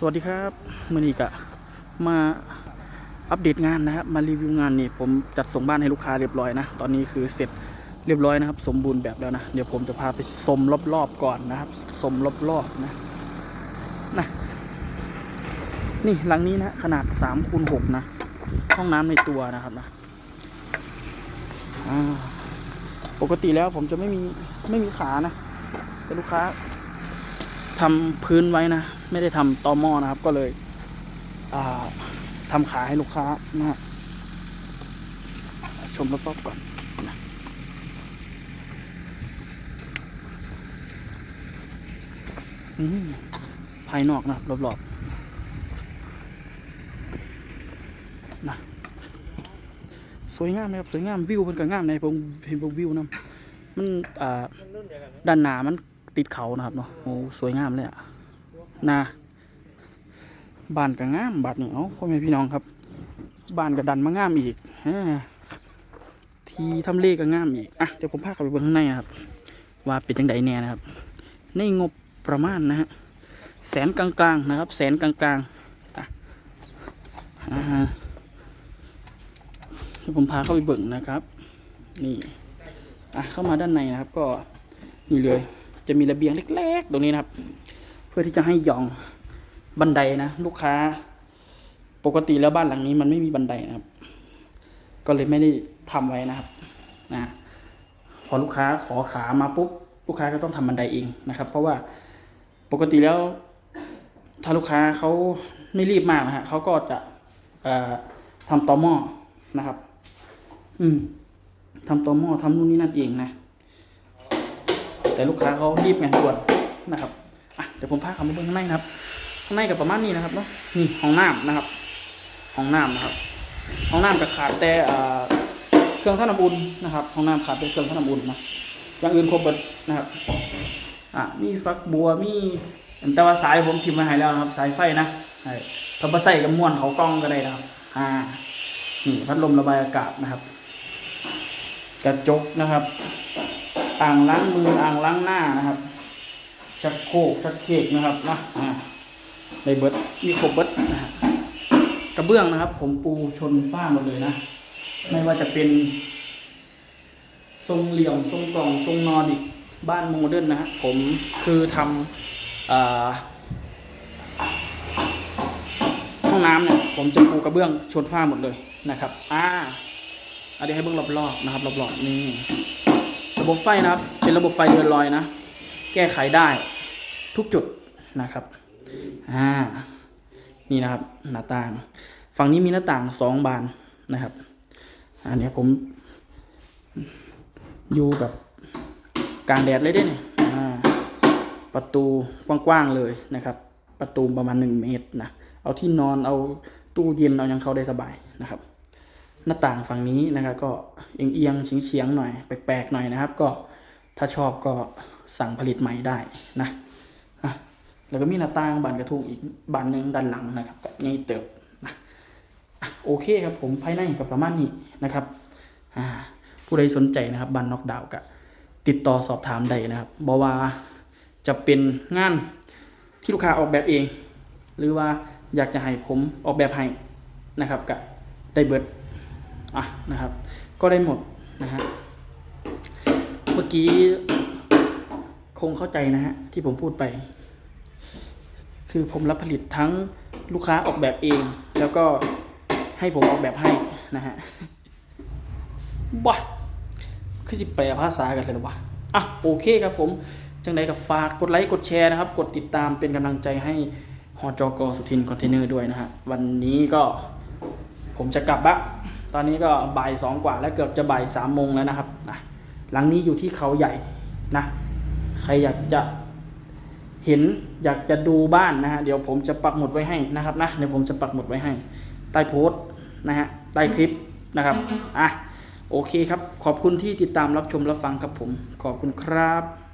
สวัสดีครับมือนี้กะมาอัปเดตงานนะครับมารีวิวงานนี่ผมจัดส่งบ้านให้ลูกค้าเรียบร้อยนะ ตอนนี้คือเสร็จเรียบร้อยนะครับ สมบูรณ์แบบแล้วนะ เดี๋ยวผมจะพาไปชมรอบๆก่อนนะครับชมรอบๆนะนะนี่หลังนี้นะขนาด3คูณ6นะ ห้องน้ำในตัวนะครับนะปกติแล้วผมจะไม่มีไม่มีขานะแต่ลูกค้าทำพื้นไว้นะ ไม่ได้ทำตอหม้อนะครับ ก็เลยทำขายให้ลูกค้านะฮะชมรอบๆก่อนนะภายนอกนะครับรอบๆนะสวยงามนะครับสวยงามวิวมันก็งามในผมเห็นพวกวิวนะมันอ่าด้านหนามันติดเขานะครับเนาะโอ้สวยงามเลยอะ นะบ้านก็งามบัดนี่เอาพ่อแม่พี่น้องครับบ้านก็ดันมางามอีกอทีทำเลก็งามอีกอะเดี๋ยวผมพาเข้าไปเบิ่งข้างในครับ ว่าเป็นจังไดแน่นะครับ ในงบประมาณนะฮะแสนกลางๆนะครับ แสนกลางๆอะเดี๋ยวผมพาเข้าไปเบิ่งนะครับ นี่อะเข้ามาด้านในนะครับ ก็นี่เลยจะมีระเบียงเล็ก ๆ ตรงนี้นะครับ พื่อที่จะให้หย่องบันไดนะลูกค้า ปกติแล้วบ้านหลังนี้มันไม่มีบันไดนะครับ ก็เลยไม่ได้ทำไว้นะครับนะพอลูกค้าขอขามาปุ๊บลูกค้าก็ต้องทำบันไดเองนะครับ เพราะว่าปกติแล้ว ถ้าลูกค้าเขาไม่รีบมากนะฮะเขาก็จะเอ่อทำตอหม้อนะครับ อืมทำตอหม้อทำนู่นนี่นั่นเองนะ แต่ลูกค้าเขารีบงานด่วนนะครับ เดี๋ยวผมพาเขาไปเบิ่งข้างในนะครับ ข้างในก็ประมาณนี้นะครับเนาะนี่ห้องน้ำนะครับ ห้องน้ำนะครับ ห้องน้ำก็ขาดแต่เครื่องท่าน้ำอุ่นนะครับ ห้องน้ำขาดแต่เครื่องท่าน้ำอุ่นนะอย่างอื่นครบหมดนะครับ อะมีฟักบัวมีแต่ว่าสายผมทิมมาให้แล้วนะครับ สายไฟนะใช่ถ้าไปใส่กับม้วนเขากล้องก็ได้นะครับ อ่า นี่พัดลมระบายอากาศนะครับ กระจกนะครับ อ่างล้างมืออ่างล้างหน้านะครับ ชักโคกชักเคกนะครับนะในเบิร์ดมีครบเบิร์ดนะฮะกระเบื้องนะครับ ผมปูชนฝ้าหมดเลยนะ ไม่ว่าจะเป็นทรงเหลี่ยมทรงกล่องทรงนอร์ดิกบ้านโมเดิร์นนะฮะผมคือทำอห้องน้ำเนี่ยผมจะปูกระเบื้องชนฝ้าหมดเลยนะครับอ่าเอาเดี๋ยวให้เบื้องรอบๆนะครับรอบๆนี่ระบบไฟนะครับ เป็นระบบไฟเดินลอยนะ แก้ไขได้ทุกจุดนะครับอ่านี่นะครับหน้าต่าง ฝั่งนี้มีหน้าต่างสองบานนะครับ อันนี้ผมอยู่แบบกลางแดดเลยเด้เนี่ยอ่าประตูกว้างๆเลยนะครับ ประตูประมาณหนึ่งเมตรนะเอาที่นอนเอาตู้เย็นเอายังเข้าได้สบายนะครับ หน้าต่างฝั่งนี้นะครับก็เอียงๆเฉียงๆหน่อยแปลกๆหน่อยนะครับ ก็ถ้าชอบก็ สั่งผลิตใหม่ได้นะแล้วก็มีหน้าต่างบานกระทุงอีกบานหนึ่งด้านหลังนะครับก็นี่เติบนะโอเคครับผมภายในกับประมาณนี้นะครับผู้ใดสนใจนะครับบันนอกดาวก็ติดต่อสอบถามได้นะครับบอกว่าจะเป็นงานที่ลูกค้าออกแบบเอง หรือว่าอยากจะให้ผมออกแบบให้นะครับก็ได้เบิดอะนะครับ ก็ได้หมดนะฮะเมื่อกี้ คงเข้าใจนะฮะที่ผมพูดไป คือผมรับผลิตทั้งลูกค้าออกแบบเอง แล้วก็ให้ผมออกแบบให้นะฮะว้าคือสิแปลภาษากันเลยหรอวะอะโอเคครับผม จังใดก็ฝากกดไลค์กดแชร์นะครับ กดติดตามเป็นกำลังใจให้หอจอกสุทินคอนเทนเนอร์ด้วยนะฮะ วันนี้ก็ผมจะกลับละตอนนี้ก็บ่ายสองกว่า แล้วเกือบจะบ่ายสามโมงแล้วนะครับนะหลังนี้อยู่ที่เขาใหญ่นะ ใครอยากจะเห็นอยากจะดูบ้านนะฮะเดี๋ยวผมจะปักหมุดไว้ให้นะครับนะเดี๋ยวผมจะปักหมุดไว้ให้ ใต้โพสต์นะฮะใต้คลิปนะครับอะโอเคครับ ขอบคุณที่ติดตามรับชมรับฟังครับผม ขอบคุณครับ